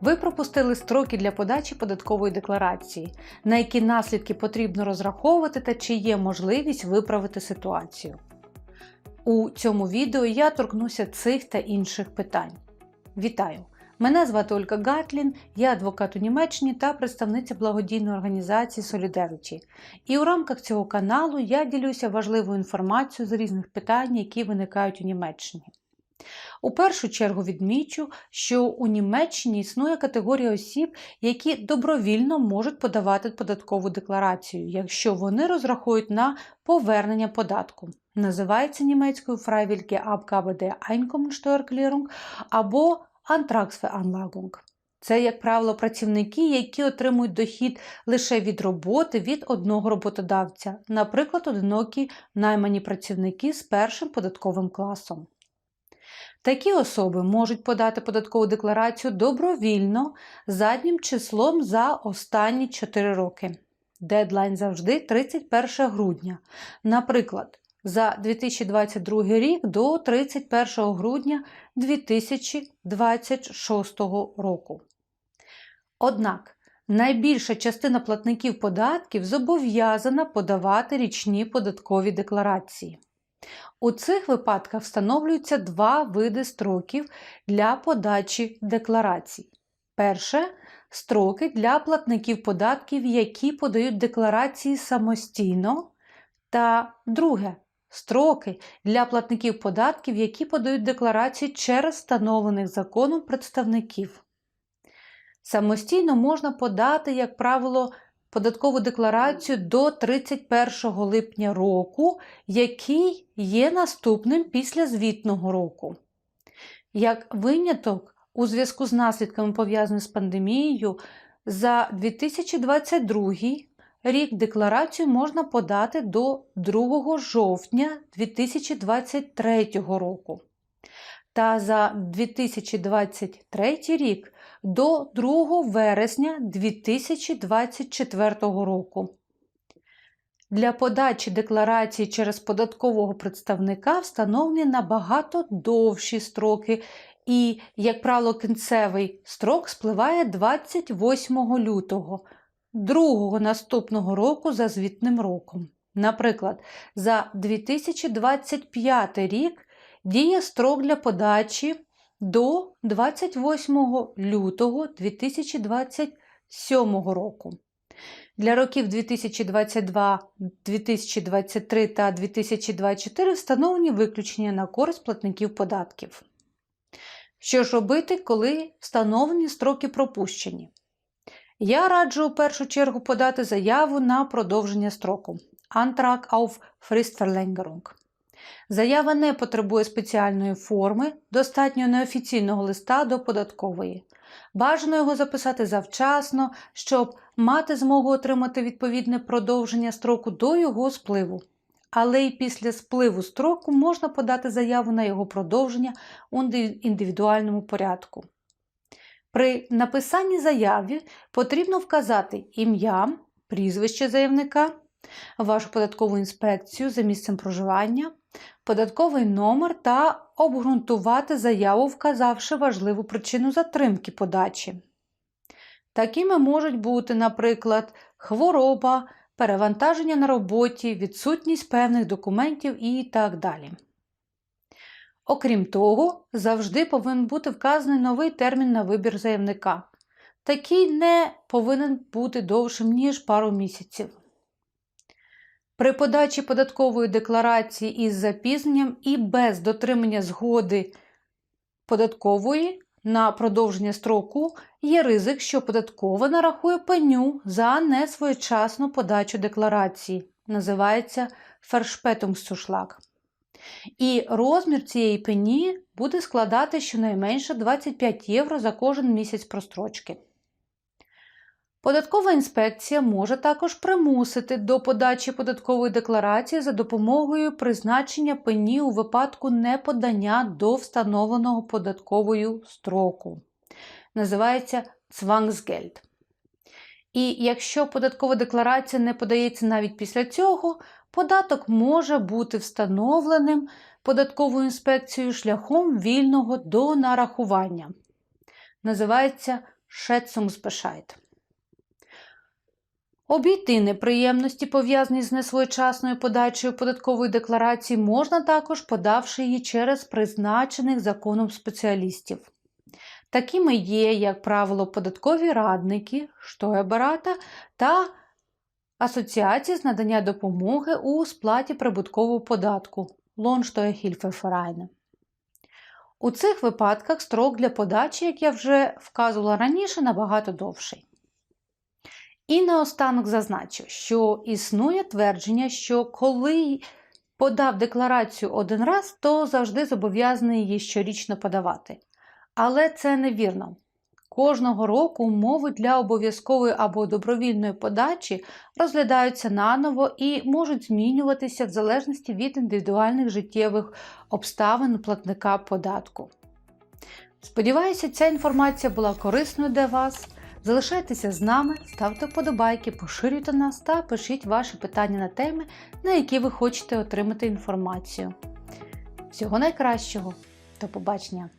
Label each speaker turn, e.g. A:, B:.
A: Ви пропустили строки для подачі податкової декларації, на які наслідки потрібно розраховувати та чи є можливість виправити ситуацію. У цьому відео я торкнуся цих та інших питань. Вітаю! Мене звати Ольга Гатлін, я адвокат у Німеччині та представниця благодійної організації Solidarity. І у рамках цього каналу я ділюся важливою інформацією з різних питань, які виникають у Німеччині. У першу чергу відмічу, що у Німеччині існує категорія осіб, які добровільно можуть подавати податкову декларацію, якщо вони розраховують на повернення податку. Називається німецькою Freiwillige Abgabe der Einkommensteuererklärung або Antragsveranlagung. Це, як правило, працівники, які отримують дохід лише від роботи від одного роботодавця, наприклад, одинокі наймані працівники з першим податковим класом. Такі особи можуть подати податкову декларацію добровільно заднім числом за останні 4 роки. Дедлайн завжди 31 грудня. Наприклад, за 2022 рік до 31 грудня 2026 року. Однак найбільша частина платників податків зобов'язана подавати річні податкові декларації. У цих випадках встановлюються два види строків для подачі декларацій. Перше строки для платників податків, які подають декларації самостійно. Та друге строки для платників податків, які подають декларації через встановлених законом представників. Самостійно можна подати, як правило, податкову декларацію до 31 липня року, який є наступним після звітного року. Як виняток, у зв'язку з наслідками, пов'язаними з пандемією, за 2022 рік декларацію можна подати до 2 жовтня 2023 року. Та за 2023 рік до 2 вересня 2024 року. Для подачі декларації через податкового представника встановлені набагато довші строки, і, як правило, кінцевий строк спливає 28 лютого, другого наступного року за звітним роком. Наприклад, за 2025 рік діє строк для подачі до 28 лютого 2027 року. Для років 2022, 2023 та 2024 встановлені виключення на користь платників податків. Що ж робити, коли встановлені строки пропущені? Я раджу у першу чергу подати заяву на продовження строку Antrag auf Fristverlängerung. Заява не потребує спеціальної форми, достатньо неофіційного листа до податкової. Бажано його записати завчасно, щоб мати змогу отримати відповідне продовження строку до його спливу. Але й після спливу строку можна подати заяву на його продовження у індивідуальному порядку. При написанні заяви потрібно вказати ім'я, прізвище заявника, вашу податкову інспекцію за місцем проживання, податковий номер та обґрунтувати заяву, вказавши важливу причину затримки подачі. Такими можуть бути, наприклад, хвороба, перевантаження на роботі, відсутність певних документів і так далі. Окрім того, завжди повинен бути вказаний новий термін на вибір заявника. Такий не повинен бути довшим, ніж пару місяців. При подачі податкової декларації із запізненням і без дотримання згоди податкової на продовження строку є ризик, що податкова нарахує пеню за несвоєчасну подачу декларації. Називається Фершпетумсцюшлаг. І розмір цієї пені буде складати щонайменше 25 євро за кожен місяць прострочки. Податкова інспекція може також примусити до подачі податкової декларації за допомогою призначення пені у випадку неподання до встановленого податковою строку. Називається Zwangsgeld. І якщо податкова декларація не подається навіть після цього, податок може бути встановленим податковою інспекцією шляхом вільного до нарахування. називається Schätzungsbescheid. Обійти неприємності, пов'язані з несвоєчасною подачею податкової декларації, можна також подавши її через призначених законом спеціалістів. Такими є, як правило, податкові радники, штоєберата та асоціації з надання допомоги у сплаті прибуткового податку Lohnsteuerhilfevereine. У цих випадках строк для подачі, як я вже вказувала раніше, набагато довший. І наостанок зазначу, що існує твердження, що коли подав декларацію один раз, то завжди зобов'язаний її щорічно подавати. Але це невірно. Кожного року умови для обов'язкової або добровільної подачі розглядаються наново і можуть змінюватися в залежності від індивідуальних життєвих обставин платника податку. Сподіваюся, ця інформація була корисною для вас. Залишайтеся з нами, ставте вподобайки, поширюйте нас та пишіть ваші питання на теми, на які ви хочете отримати інформацію. Всього найкращого! До побачення!